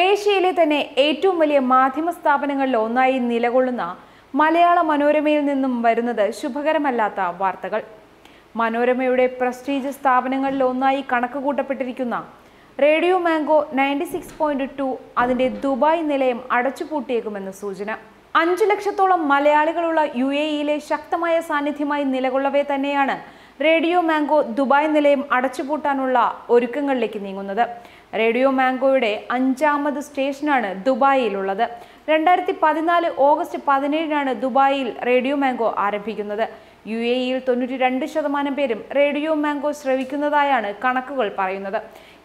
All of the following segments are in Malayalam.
ഏഷ്യയിലെ തന്നെ ഏറ്റവും വലിയ മാധ്യമ സ്ഥാപനങ്ങളിൽ ഒന്നായി നിലകൊള്ളുന്ന മലയാള മനോരമയിൽ നിന്നും വരുന്നത് ശുഭകരമല്ലാത്ത വാർത്തകൾ. മനോരമയുടെ പ്രസ്റ്റീജ് സ്ഥാപനങ്ങളിൽ ഒന്നായി കണക്ക് കൂട്ടപ്പെട്ടിരിക്കുന്ന radio Mango ninety six point two അതിന്റെ ദുബായ് നിലയം അടച്ചുപൂട്ടിയേക്കുമെന്ന് സൂചന. അഞ്ചു ലക്ഷത്തോളം മലയാളികളുള്ള യു എ ഇയിലെ ശക്തമായ സാന്നിധ്യമായി നിലകൊള്ളവേ തന്നെയാണ് റേഡിയോ മാംഗോ ദുബായ് നിലയം അടച്ചുപൂട്ടാനുള്ള ഒരുക്കങ്ങളിലേക്ക് നീങ്ങുന്നത്. റേഡിയോ മാംഗോയുടെ അഞ്ചാമത് സ്റ്റേഷനാണ് ദുബായിലുള്ളത്. രണ്ടായിരത്തി പതിനാല് ഓഗസ്റ്റ് പതിനേഴിനാണ് ദുബായിൽ റേഡിയോ മാംഗോ ആരംഭിക്കുന്നത്. യു എ ഇയിൽ തൊണ്ണൂറ്റി രണ്ട് ശതമാനം പേരും റേഡിയോ മാംഗോ ശ്രവിക്കുന്നതായാണ് കണക്കുകൾ പറയുന്നത്.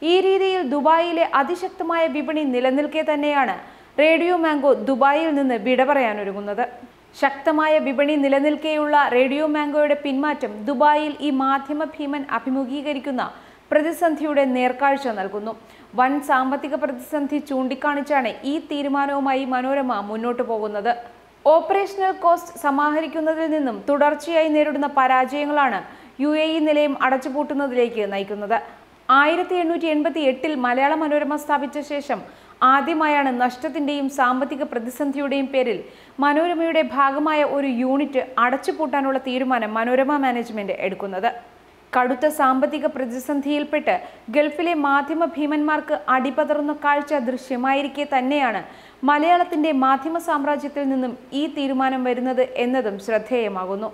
ഈ രീതിയിൽ ദുബായിലെ അതിശക്തമായ വിപണി നിലനിൽക്കെ തന്നെയാണ് റേഡിയോ മാംഗോ ദുബായിൽ നിന്ന് വിട പറയാനൊരുങ്ങുന്നത്. ശക്തമായ വിപണി നിലനിൽക്കെയുള്ള റേഡിയോ മാംഗോയുടെ പിന്മാറ്റം ദുബായിൽ ഈ മാധ്യമ ഭീമൻ അഭിമുഖീകരിക്കുന്ന പ്രതിസന്ധിയുടെ നേർക്കാഴ്ച നൽകുന്നു. വൻ സാമ്പത്തിക പ്രതിസന്ധി ചൂണ്ടിക്കാണിച്ചാണ് ഈ തീരുമാനവുമായി മനോരമ മുന്നോട്ടു പോകുന്നത്. ഓപ്പറേഷണൽ കോസ്റ്റ് സമാഹരിക്കുന്നതിൽ നിന്നും തുടർച്ചയായി നേരിടുന്ന പരാജയങ്ങളാണ് യു എ ഇ നിലയം അടച്ചുപൂട്ടുന്നതിലേക്ക് നയിക്കുന്നത്. ആയിരത്തി എണ്ണൂറ്റി എൺപത്തി എട്ടിൽ മലയാള മനോരമ സ്ഥാപിച്ച ശേഷം ആദ്യമായാണ് നഷ്ടത്തിന്റെയും സാമ്പത്തിക പ്രതിസന്ധിയുടെയും പേരിൽ മനോരമയുടെ ഭാഗമായ ഒരു യൂണിറ്റ് അടച്ചുപൂട്ടാനുള്ള തീരുമാനം മനോരമ മാനേജ്മെന്റ് എടുക്കുന്നത്. കടുത്ത സാമ്പത്തിക പ്രതിസന്ധിയിൽപ്പെട്ട് ഗൾഫിലെ മാധ്യമ ഭീമന്മാർക്ക് അടിപതറുന്ന കാഴ്ച ദൃശ്യമായിരിക്കെ തന്നെയാണ് മലയാളത്തിന്റെ മാധ്യമ സാമ്രാജ്യത്തിൽ നിന്നും ഈ തീരുമാനം വരുന്നത് എന്നതും ശ്രദ്ധേയമാകുന്നു.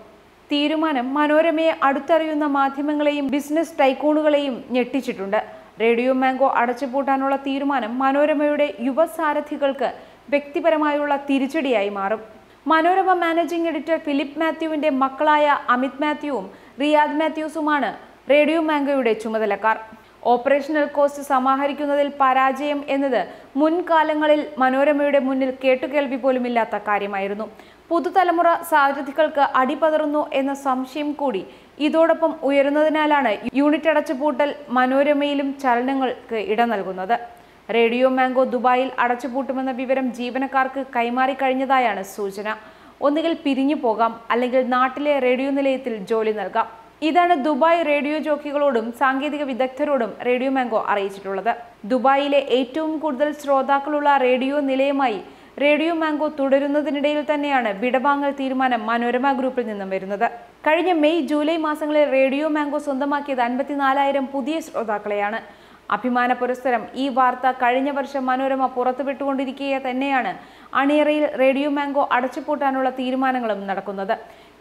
തീരുമാനം മനോരമയെ അടുത്തറിയുന്ന മാധ്യമങ്ങളെയും ബിസിനസ് ടൈക്കൂണുകളെയും ഞെട്ടിച്ചിട്ടുണ്ട്. റേഡിയോ മാംഗോ അടച്ചുപൂട്ടാനുള്ള തീരുമാനം മനോരമയുടെ യുവസാരഥികൾക്ക് വ്യക്തിപരമായുള്ള തിരിച്ചടിയായി മാറും. മനോരമ മാനേജിംഗ് എഡിറ്റർ ഫിലിപ്പ് മാത്യുവിന്റെ മക്കളായ അമിത് മാത്യുവും റിയാദ് മാത്യൂസുമാണ് റേഡിയോ മാംഗോയുടെ ചുമതലക്കാർ. ഓപ്പറേഷണൽ കോസ്റ്റ് സമാഹരിക്കുന്നതിൽ പരാജയം എന്നത് മുൻകാലങ്ങളിൽ മനോരമയുടെ മുന്നിൽ കേട്ടുകേൾവി പോലുമില്ലാത്ത കാര്യമായിരുന്നു. പുതുതലമുറ സാധ്യതകൾക്ക് അടിപതറുന്നു എന്ന സംശയം കൂടി ഇതോടൊപ്പം ഉയരുന്നതിനാലാണ് യൂണിറ്റ് അടച്ചുപൂട്ടൽ മനോരമയിലും ചലനങ്ങൾക്ക് ഇട നൽകുന്നത്. റേഡിയോ മാംഗോ ദുബായിൽ അടച്ചുപൂട്ടുമെന്ന വിവരം ജീവനക്കാർക്ക് കൈമാറി കഴിഞ്ഞതായാണ് സൂചന. ഒന്നുകിൽ പിരിഞ്ഞു പോകാം അല്ലെങ്കിൽ നാട്ടിലെ റേഡിയോ നിലയത്തിൽ ജോലി നൽകാം. ഇതാണ് ദുബായ് റേഡിയോ ജോക്കികളോടും സാങ്കേതിക വിദഗ്ധരോടും റേഡിയോ മാംഗോ അറിയിച്ചിട്ടുള്ളത്. ദുബായിലെ ഏറ്റവും കൂടുതൽ ശ്രോതാക്കളുള്ള റേഡിയോ നിലയമായി റേഡിയോ മാംഗോ തുടരുന്നതിനിടയിൽ തന്നെയാണ് വിടവാങ്ങൽ തീരുമാനം മനോരമ ഗ്രൂപ്പിൽ നിന്നും വരുന്നത്. കഴിഞ്ഞ മെയ് ജൂലൈ മാസങ്ങളിൽ റേഡിയോ മാംഗോ സ്വന്തമാക്കിയത് അൻപത്തിനാലായിരം പുതിയ ശ്രോതാക്കളെയാണ്. അഭിമാന പുരസ്സരം. ഈ വാർത്ത കഴിഞ്ഞ വർഷം മനോരമ പുറത്തുവിട്ടുകൊണ്ടിരിക്കുക തന്നെയാണ് അണിയറയിൽ റേഡിയോ മാംഗോ അടച്ചുപൂട്ടാനുള്ള തീരുമാനങ്ങളും നടക്കുന്നത്.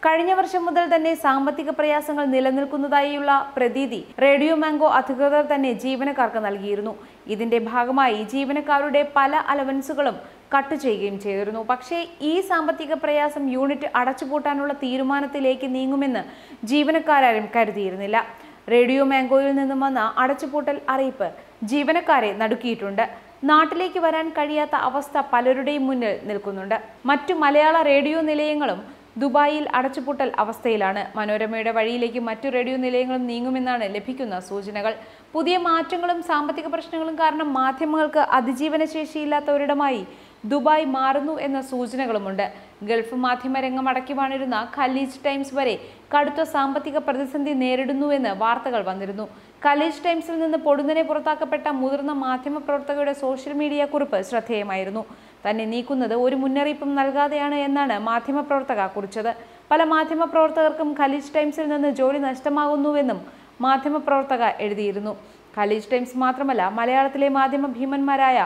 കഴിഞ്ഞ വർഷം മുതൽ തന്നെ സാമ്പത്തിക പ്രയാസങ്ങൾ നിലനിൽക്കുന്നതായുള്ള പ്രതീതി റേഡിയോ മാംഗോ അധികൃതർ തന്നെ ജീവനക്കാർക്ക് നൽകിയിരുന്നു. ഇതിന്റെ ഭാഗമായി ജീവനക്കാരുടെ പല അലവൻസുകളും കട്ട് ചെയ്യുകയും ചെയ്തിരുന്നു. പക്ഷേ ഈ സാമ്പത്തിക പ്രയാസം യൂണിറ്റ് അടച്ചുപൂട്ടാനുള്ള തീരുമാനത്തിലേക്ക് നീങ്ങുമെന്ന് ജീവനക്കാരും കരുതിയിരുന്നില്ല. റേഡിയോ മാംഗോയിൽ നിന്നും വന്ന അടച്ചുപൂട്ടൽ അറിയിപ്പ് ജീവനക്കാരെ നടുക്കിയിട്ടുണ്ട്. നാട്ടിലേക്ക് വരാൻ കഴിയാത്ത അവസ്ഥ പലരുടെയും മുന്നിൽ നിൽക്കുന്നുണ്ട്. മറ്റു മലയാള റേഡിയോ നിലയങ്ങളും ദുബായിൽ അടച്ചുപൂട്ടൽ അവസ്ഥയിലാണ്. മനോരമയുടെ വഴിയിലേക്ക് മറ്റു റേഡിയോ നിലയങ്ങളും നീങ്ങുമെന്നാണ് ലഭിക്കുന്ന സൂചനകൾ. പുതിയ മാറ്റങ്ങളും സാമ്പത്തിക പ്രശ്നങ്ങളും കാരണം മാധ്യമങ്ങൾക്ക് അതിജീവന ശേഷിയില്ലാത്തവരിടമായി ദുബായ് മാറുന്നു എന്ന സൂചനകളുമുണ്ട്. ഗൾഫ് മാധ്യമ രംഗം അടക്കി വാണിരുന്ന ഖലീജ് ടൈംസ് വരെ കടുത്ത സാമ്പത്തിക പ്രതിസന്ധി നേരിടുന്നുവെന്ന് വാർത്തകൾ വന്നിരുന്നു. ഖലീജ് ടൈംസിൽ നിന്ന് പൊടുന്നനെ പുറത്താക്കപ്പെട്ട മുതിർന്ന മാധ്യമ പ്രവർത്തകരുടെ സോഷ്യൽ മീഡിയ കുറിപ്പ് ശ്രദ്ധേയമായിരുന്നു. തന്നെ നീക്കുന്നത് ഒരു മുന്നറിയിപ്പും നൽകാതെയാണ് എന്നാണ് മാധ്യമപ്രവർത്തക കുറിച്ചത്. പല മാധ്യമപ്രവർത്തകർക്കും ഖലീജ് ടൈംസിൽ നിന്ന് ജോലി നഷ്ടമാകുന്നുവെന്നും മാധ്യമപ്രവർത്തക എഴുതിയിരുന്നു. ഖലീജ് ടൈംസ് മാത്രമല്ല മലയാളത്തിലെ മാധ്യമ ഭീമന്മാരായ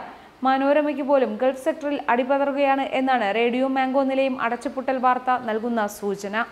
മനോരമയ്ക്ക് പോലും ഗൾഫ് സെക്ടറിൽ അടിപതറുകയാണ് എന്നാണ് റേഡിയോ മാംഗോ നിലയം അടച്ചുപൂട്ടൽ വാർത്ത നൽകുന്ന സൂചന.